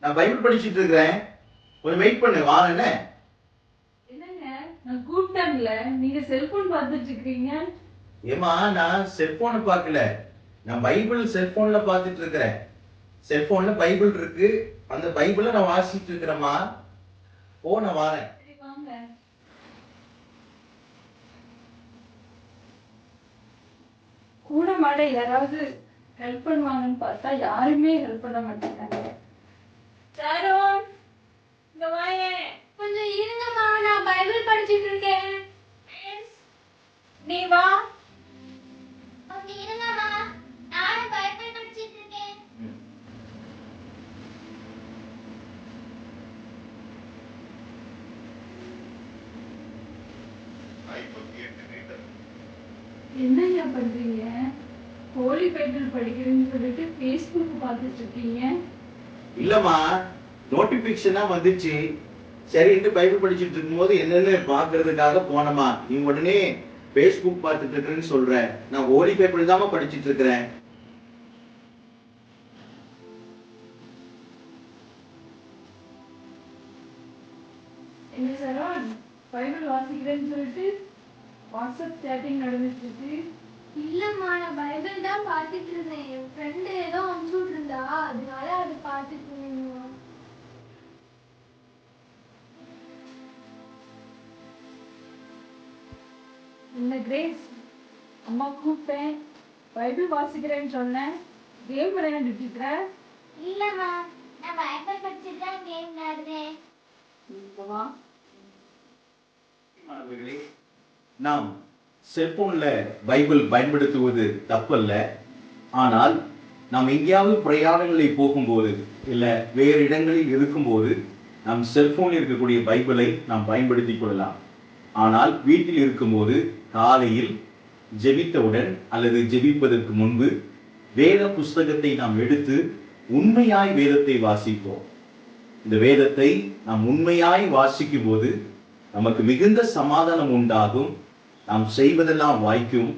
நான் பைபிள் படிச்சிட்டு இருக்கிறேன். கொஞ்சம் வெயிட் பண்ணு வாங்க என்ன? என்னங்க? நான் கூப்பிட்டேன்ல நீங்க செல்போன் பார்த்துட்டு இருக்கீங்க ஏமா நான் செல்போனை பார்க்கல. நான் பைபிள் செல்போன்ல பார்த்துட்டு இருக்கிறேன். செல்போன்ல பைபிள் இருக்கு. அந்த பைபிளை நான் வாசிட்டு இருக்கிறேம்மா. ஓ நான் வாரேன். கூட மாட யாராவது ஹெல்ப் பண்ணுவாங்கன்னு பார்த்தா யாருமே ஹெல்ப் பண்ண மாட்டேங்கிறாங்க. சாரோன் இங்க வாயேன் கொஞ்சம் இருங்கம்மா நான் பைபிள் படிச்சிட்டு இருக்கேன் நீ வா. கொஞ்சம் இருங்கம்மா நானும் பைபிள் படிச்சிட்டு இருக்கேன் என்னய்யா பண்றீங்க? ஹோலி பைபிள் படிக்கிறேன்னு சொல்லிட்டு ஃபேஸ்புக் பார்த்துட்டு இருக்கீங்க. இல்லம்மா நோட்டிபிகேஷனா வந்துச்சு. சரின்ட்டு பைபிள் படிச்சிட்டு இருக்கும்போது என்னன்னு பாக்குறதுக்காக போனமா நீ உடனே ஃபேஸ்புக் பார்த்துட்டு இருக்கிறேன்னு சொல்ற. நான் ஓலி பேப்பர் தாம்மா படிச்சிட்டு இருக்கிறேன். என்ன சரோன் பைபிள் வாசிக்கிறேன்னு சொல்லிட்டு வாட்ஸ்அப் சேட்டிங் நடந்துட்டு இருக்கு இல்லம்மா நான் பைபிள் தான் பார்த்துட்டு இருந்தேன். என் ஃப்ரெண்டு ஏதோ அனுப்பிச்சு விட்டுருந்தா இருந்தேம்மா இந்த கிரேஸ் அம்மா கூப்பிட்டேன் பைபிள் வாசிக்கிறேன்னு சொன்னேன். கேம் விளையாண்டுட்டு இருக்கிற இல்லம்மா நான் பைபிள் படிச்சுட்டு தான் கேம் விளையாடுறேன். நாம் செல்போன்ல பைபிள் பயன்படுத்துவது தப்பல்ல. ஆனால் நாம் எங்கேயாவது பிரயாணங்களில் போகும்போது இல்லை வேறு இடங்களில் இருக்கும்போது நம் செல்போனில் இருக்கக்கூடிய பைபிளை நாம் பயன்படுத்திக் கொள்ளலாம். ஆனால் வீட்டில் இருக்கும்போது காலையில் ஜெபித்தவுடன் அல்லது ஜெபிப்பதற்கு முன்பு வேத புஸ்தகத்தை நாம் எடுத்து உண்மையாய் வேதத்தை வாசிப்போம். இந்த வேதத்தை நாம் உண்மையாய் வாசிக்கும் போது நமக்கு மிகுந்த சமாதானம் உண்டாகும். நாம் செய்வதெல்லாம் வாய்க்கும்.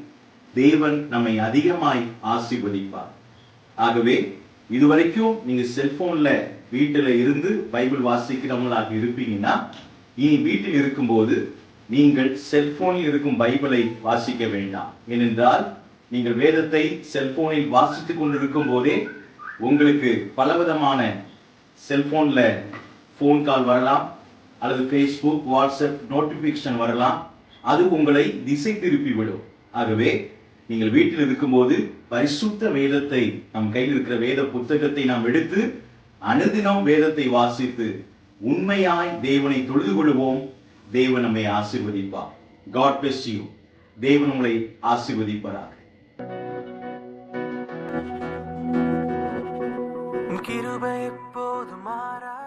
தேவன் நம்மை அதிகமாய் ஆசீர்வதிப்பார். ஆகவே இதுவரைக்கும் நீங்க செல்போன்ல வீட்டில் இருந்து பைபிள் வாசிக்கிறவங்களாக இருப்பீங்கன்னா இனி வீட்டில் இருக்கும்போது நீங்கள் செல்போனில் இருக்கும் பைபிளை வாசிக்க வேண்டாம். ஏனென்றால் நீங்கள் வேதத்தை செல்போனில் வாசித்துக் கொண்டிருக்கும் போதே உங்களுக்கு பலவிதமான செல்போன்ல ஃபோன் கால் வரலாம் அல்லது ஃபேஸ்புக் வாட்ஸ்அப் நோட்டிபிகேஷன் வரலாம். அது உங்களை திசை திருப்பி விடும் ஆகவே நீங்கள் வீட்டில் இருக்கும்போது பரிசுத்த வேதத்தை நம் கையில் இருக்கிற வேத புத்தகத்தை நாம் எடுத்து அனுதினம் வேதத்தை வாசித்து உண்மையாய் தேவனை தொழுது கொள்வோம். தேவன் நம்மை ஆசிர்வதிப்பார். காட் bless யூ தேவன் உங்களை ஆசீர்வதிப்பாராக. கிருபை எப்போது மாறா